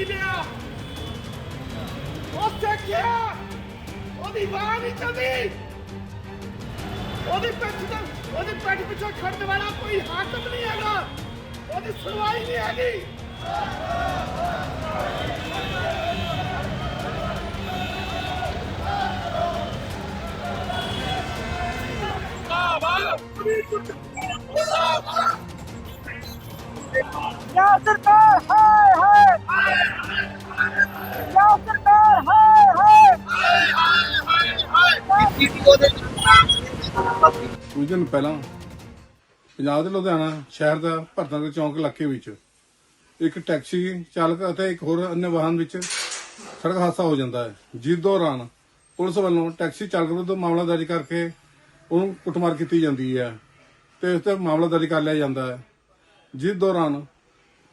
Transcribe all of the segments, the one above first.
ਕਰੀ ਲਿਆ ਉਹ ਸਿੱਖਿਆ ਉਹਦੀ ਬਾਹ ਨਹੀਂ ਚੱਲਦੀ ਉਹਦੀ ਪਿੱਠ ਤੇ ਉਹਦੀ ਪਿੱਠ ਪਿੱਛੇ ਖੜਨ ਵਾਲਾ ਕੋਈ ਹਾਕਮ ਨਹੀਂ ਹੈਗਾ ਉਹਦੀ ਸੁਣਵਾਈ ਨਹੀਂ ਹੈਗੀ क्या सरकार हाय ਕੁਝ ਦਿਨ ਪਹਿਲਾਂ ਪੰਜਾਬ ਦੇ ਲੁਧਿਆਣਾ ਸ਼ਹਿਰ ਦਾ ਭਰਤਾਂ ਦੇ ਚੌਂਕ ਇਲਾਕੇ ਵਿੱਚ ਇੱਕ ਟੈਕਸੀ ਚਾਲਕ ਅਤੇ ਇੱਕ ਹੋਰ ਅન્ય ਵਾਹਨ ਵਿੱਚ ਸੜਕ ਹਾਦਸਾ ਹੋ ਜਾਂਦਾ ਹੈ। ਜਿਸ ਦੌਰਾਨ ਪੁਲਿਸ ਵੱਲੋਂ ਟੈਕਸੀ ਚਾਲਕ ਵਿਰੁੱਧ ਮਾਮਲਾ ਦਰਜ ਕਰਕੇ ਉਹਨੂੰ ਕੁੱਟਮਾਰ ਕੀਤੀ ਜਾਂਦੀ ਹੈ ਤੇ ਉਸ ਤੇ ਮਾਮਲਾ ਦਰਜ ਕਰ ਲਿਆ ਜਾਂਦਾ ਹੈ। ਜਿਸ ਦੌਰਾਨ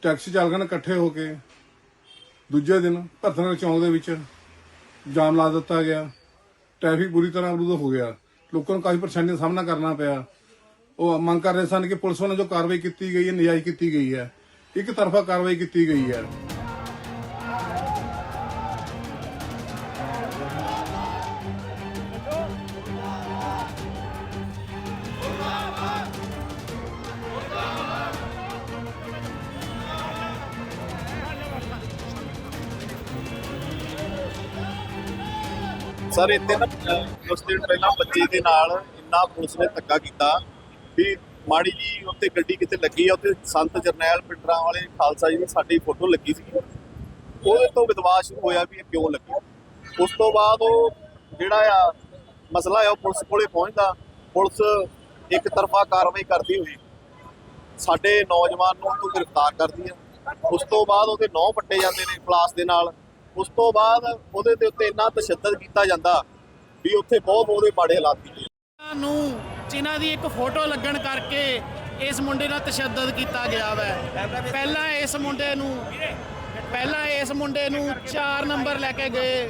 ਟੈਕਸੀ ਚਾਲਕਾਂ ਨੇ ਇਕੱਠੇ ਹੋ ਕੇ ਦੂਜੇ ਦਿਨ ਭਰਤਨਗਰ ਚੌਂਕ ਦੇ ਵਿੱਚ ਜਾਮ ਲਾ ਦਿੱਤਾ ਗਿਆ। ਟ੍ਰੈਫਿਕ ਬੁਰੀ ਤਰ੍ਹਾਂ ਅਵਰੁੱਧ ਹੋ ਗਿਆ। ਲੋਕਾਂ ਨੂੰ ਕਾਫੀ ਪਰੇਸ਼ਾਨੀ ਦਾ ਸਾਹਮਣਾ ਕਰਨਾ ਪਿਆ। ਉਹ ਮੰਗ ਕਰ ਰਹੇ ਸਨ ਕਿ ਪੁਲਿਸ ਵੱਲੋਂ ਜੋ ਕਾਰਵਾਈ ਕੀਤੀ ਗਈ ਹੈ, ਨਜਾਇਜ਼ ਕੀਤੀ ਗਈ ਹੈ। ਇੱਕ ਤਰਫਾ ਕਾਰਵਾਈ ਕੀਤੀ ਗਈ ਹੈ। ਸਰ, ਇੱਥੇ ਨਾ ਉਸ ਦਿਨ ਪਹਿਲਾਂ ਬੱਚੇ ਦੇ ਨਾਲ ਇੰਨਾ ਪੁਲਿਸ ਨੇ ਧੱਕਾ ਕੀਤਾ ਵੀ ਮਾੜੀ ਜੀ ਉੱਤੇ ਗੱਡੀ ਕਿਤੇ ਲੱਗੀ ਆ, ਉੱਥੇ ਸੰਤ ਜਰਨੈਲ ਪਿੰਡਰਾਂ ਵਾਲੇ ਖਾਲਸਾ ਜੀ ਦੀ ਸਾਡੀ ਫੋਟੋ ਲੱਗੀ ਸੀ। ਉਹਦੇ ਤੋਂ ਵਿਦਵਾਸ ਹੋਇਆ ਵੀ ਇਹ ਕਿਉਂ ਲੱਗੀ? ਉਸ ਤੋਂ ਬਾਅਦ ਉਹ ਜਿਹੜਾ ਆ ਮਸਲਾ ਆ, ਉਹ ਪੁਲਿਸ ਕੋਲੇ ਪਹੁੰਚਦਾ। ਪੁਲਿਸ ਇੱਕ ਤਰਫਾ ਕਾਰਵਾਈ ਕਰਦੀ ਹੋਈ। ਸਾਡੇ ਨੌਜਵਾਨ ਨੂੰ ਤੋਂ ਗ੍ਰਿਫਤਾਰ ਕਰਦੀ ਆ। ਉਸ ਤੋਂ ਬਾਅਦ ਉਹਦੇ ਨੌ ਪੱਟੇ ਜਾਂਦੇ ਨੇ ਪਲਾਸ ਦੇ ਨਾਲ। ਉਸ ਤੋਂ ਬਾਅਦ ਉਹਦੇ ਦੇ ਉੱਤੇ ਇੰਨਾ ਤਸ਼ੱਦਦ ਕੀਤਾ ਜਾਂਦਾ ਵੀ ਉੱਥੇ ਬਹੁਤ ਉਹਦੇ ਮਾੜੇ ਹਾਲਾਤ ਕੀਤੇ ਨੂੰ, ਜਿਨ੍ਹਾਂ ਦੀ ਇੱਕ ਫੋਟੋ ਲੱਗਣ ਕਰਕੇ ਇਸ ਮੁੰਡੇ ਨਾਲ ਤਸ਼ੱਦਦ ਕੀਤਾ ਗਿਆ ਵੈ। ਪਹਿਲਾਂ ਇਸ ਮੁੰਡੇ ਨੂੰ, ਪਹਿਲਾਂ ਇਸ ਮੁੰਡੇ ਨੂੰ 4 ਨੰਬਰ ਲੈ ਕੇ ਗਏ।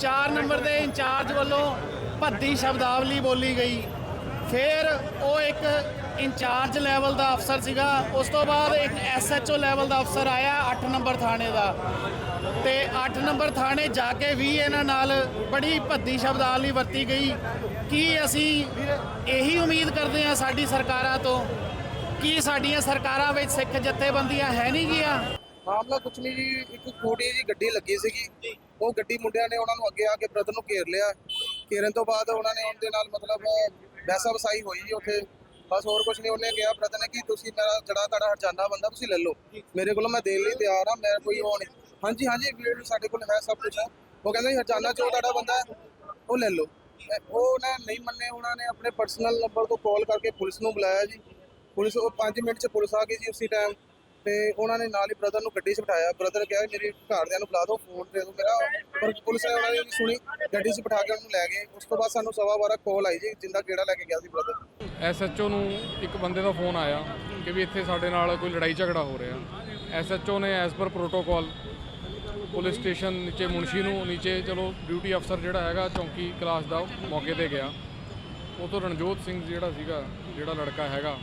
4 ਨੰਬਰ ਦੇ ਇੰਚਾਰਜ ਵੱਲੋਂ ਭੱਦੀ ਸ਼ਬਦਾਵਲੀ ਬੋਲੀ ਗਈ। ਫਿਰ ਉਹ ਇੱਕ ਇੰਚਾਰਜ ਲੈਵਲ ਦਾ ਅਫਸਰ ਸੀਗਾ। ਉਸ ਤੋਂ ਬਾਅਦ ਇੱਕ ਐਸਐਚਓ ਲੈਵਲ ਦਾ ਅਫਸਰ ਆਇਆ 8 ਨੰਬਰ ਥਾਣੇ ਦਾ। ਤੇ 8 ਨੰਬਰ ਥਾਣੇ ਜਾ ਕੇ ਵੀ ਇਹਨਾਂ ਨਾਲ ਬੜੀ ਭੱਦੀ ਸ਼ਬਦਾਵਲੀ ਵਰਤੀ ਗਈ। ਕੀ ਅਸੀਂ ਇਹੀ ਉਮੀਦ ਕਰਦੇ ਹਾਂ ਸਾਡੀ ਸਰਕਾਰਾਂ ਤੋਂ ਕੀ ਸਾਡੀਆਂ ਸਰਕਾਰਾਂ ਵਿੱਚ ਸਿੱਖ ਜਥੇਬੰਦੀਆਂ ਹੈ ਨਹੀਂ ਗੀਆਂ? ਮਾਮਲਾ ਕੁਛ ਨਹੀਂ ਜੀ, ਇੱਕ ਛੋਟੀ ਜੀ ਗੱਡੀ ਲੱਗੀ ਸੀਗੀ। ਉਹ ਗੱਡੀ ਮੁੰਡਿਆਂ ਨੇ ਉਹਨਾਂ ਨੂੰ ਅੱਗੇ ਆ ਕੇ ਬ੍ਰਦਰ ਨੂੰ ਘੇਰ ਲਿਆ। ਘੇਰਨ ਤੋਂ ਬਾਅਦ ਉਹਨਾਂ ਨੇ ਉਹਦੇ ਨਾਲ ਮਤਲਬ ਵੈਸਾ ਵਸਾਈ ਹੋਈ ਉੱਥੇ। ਬਸ ਹੋਰ ਕੁਛ ਨਹੀਂ ਉਹਨੇ ਕਿਹਾ, ਬ੍ਰਦਰ ਨੇ ਕਿ ਤੁਸੀਂ ਮੇਰਾ ਜਿਹੜਾ ਤੁਹਾਡਾ ਹਰਜਾਨਾ ਬੰਦਾ, ਤੁਸੀਂ ਲੈ ਲਓ। ਮੇਰੇ ਕੋਲੋਂ ਮੈਂ ਦੇਣ ਲਈ ਤਿਆਰ ਆ ਮੈਂ ਕੋਈ ਉਹ ਨਹੀਂ ਹਾਂਜੀ ਹਾਂਜੀ ਵੀਡੀਓ ਸਾਡੇ ਕੋਲ ਹੈ ਸਭ ਕੁਝ ਹੈ। ਉਹ ਕਹਿੰਦਾ ਜੀ ਹਰਜਾਨਾ ਜੋ ਤੁਹਾਡਾ ਬੰਦਾ ਹੈ, ਉਹ ਲੈ ਲਓ। ਅਹ ਉਹ ਨਾ ਨਹੀਂ ਮੰਨੇ, ਉਹਨਾਂ ਨੇ ਆਪਣੇ ਪਰਸਨਲ ਨੰਬਰ ਤੋਂ ਕਾਲ ਕਰਕੇ ਪੁਲਿਸ ਨੂੰ ਬੁਲਾਇਆ ਜੀ। ਪੁਲਿਸ, ਉਹ 5 ਮਿੰਟ ਚ ਪੁਲਿਸ ਆ ਗਈ ਜੀ ਉਸੇ ਟਾਈਮ ਤੇ ਉਹਨਾਂ ਨੇ ਨਾਲ ਹੀ ਬ੍ਰਦਰ ਨੂੰ ਗੱਡੀ 'ਚ ਬਿਠਾਇਆ। ਬ੍ਰਦਰ ਕਿਹਾ, ਮੇਰੇ ਘਰਦਿਆਂ ਨੂੰ ਬੁਲਾ ਦਿਓ ਫੋਨ ਦੇ ਦਿਓ ਮੇਰਾ। ਪਰ ਪੁਲਿਸ ਨੇ ਉਹਨਾਂ ਨੇ ਨਹੀਂ ਸੁਣੀ ਗੱਡੀ 'ਚ ਬਿਠਾ ਕੇ ਉਹਨੂੰ ਲੈ ਗਏ। ਉਸ ਤੋਂ ਬਾਅਦ ਸਾਨੂੰ ਸਵਾ ਬਾਰਾਂ ਕਾਲ ਆਈ ਜੀ, ਜਿੰਦਾ ਕਿਹੜਾ ਲੈ ਕੇ ਗਿਆ ਸੀ ਬ੍ਰਦਰ ਐਸਐਚਓ ਨੂੰ ਇੱਕ ਬੰਦੇ ਦਾ ਫੋਨ ਆਇਆ ਕਿ ਵੀ ਇੱਥੇ ਸਾਡੇ ਨਾਲ ਕੋਈ ਲੜਾਈ ਝਗੜਾ ਹੋ ਰਿਹਾ। ਐਸਐਚਓ ਨੇ as per protocol police station ਨੀਚੇ ਮੁਨਸ਼ੀ ਨੂੰ, ਨੀਚੇ ਚਲੋ ਡਿਊਟੀ ਅਫਸਰ ਜਿਹੜਾ ਹੈਗਾ, ਚੌਂਕੀ ਕਲਾਸ ਦਾ ਮੌਕੇ ਤੇ ਗਿਆ। ਉਹ ਤੋਂ ਰਣਜੋਤ ਸਿੰਘ ਜਿਹੜਾ ਸੀਗਾ, ਜਿਹੜਾ ਲੜਕਾ ਹੈਗਾ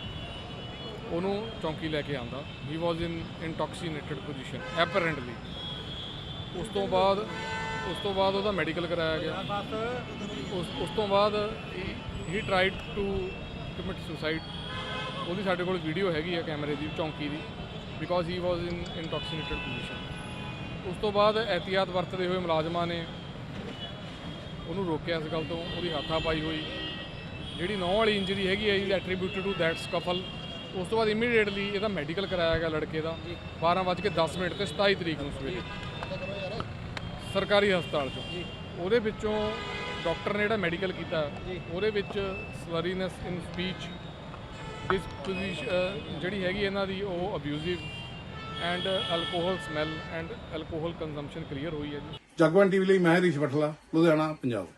ਉਹਨੂੰ ਚੌਂਕੀ ਲੈ ਕੇ ਆਂਦਾ ਹੀ ਵਾਸ ਇਨ ਇੰਟੌਕਸੀਨੇਟਡ ਪੋਜੀਸ਼ਨ ਐਪਰੈਂਟਲੀ ਉਸ ਤੋਂ ਬਾਅਦ, ਉਸ ਤੋਂ ਬਾਅਦ ਉਹਦਾ ਮੈਡੀਕਲ ਕਰਾਇਆ ਗਿਆ। ਉਸ ਉਸ ਤੋਂ ਬਾਅਦ ਹੀ ਟਰਾਈਡ ਟੂ ਕਮਿਟ ਸੁਸਾਈਡ ਉਹਦੀ ਸਾਡੇ ਕੋਲ ਵੀਡੀਓ ਹੈਗੀ ਆ ਕੈਮਰੇ ਦੀ, ਚੌਂਕੀ ਦੀ because he was in ਇੰਟੌਕਸੀਨੇਟਡ position ਉਸ ਤੋਂ ਬਾਅਦ ਇਹਤਿਆਤ ਵਰਤਦੇ ਹੋਏ ਮੁਲਾਜ਼ਮਾਂ ਨੇ ਉਹਨੂੰ ਰੋਕਿਆ ਇਸ ਗੱਲ ਤੋਂ, ਉਹਦੀ ਹੱਥਾ ਪਾਈ ਹੋਈ। ਜਿਹੜੀ ਨੌ ਵਾਲੀ ਇੰਜਰੀ ਹੈਗੀ ਹੈ is attributed to that scuffle ਉਸ ਤੋਂ ਬਾਅਦ ਇਮੀਡੀਏਟਲੀ ਇਹਦਾ ਮੈਡੀਕਲ ਕਰਾਇਆ ਗਿਆ ਲੜਕੇ ਦਾ। 12:10 ਮਿੰਟ ਤੇ 27 ਤਰੀਕ ਨੂੰ ਸਵੇਰੇ। ਸਰਕਾਰੀ ਹਸਪਤਾਲ ਚੋਂ। ਉਹਦੇ ਵਿੱਚੋਂ ਡਾਕਟਰ ਨੇ ਜਿਹੜਾ ਮੈਡੀਕਲ ਕੀਤਾ ਉਹਦੇ ਵਿੱਚ ਸਲਰੀਨੈਸ ਇਨ ਸਪੀਚ ਡਿਸਪੋਜੀਸ਼ਨ ਜਿਹੜੀ ਹੈਗੀ ਇਹਨਾਂ ਦੀ ਉਹ abusive and alcohol smell and alcohol consumption clear ਹੋਈ ਹੈ ਜੀ। ਜਗਵੰਤ ਟੀਵੀ ਲਈ ਮੈਂ ਹਰੀਸ਼ ਬਠਲਾ ਲੁਧਿਆਣਾ ਪੰਜਾਬ।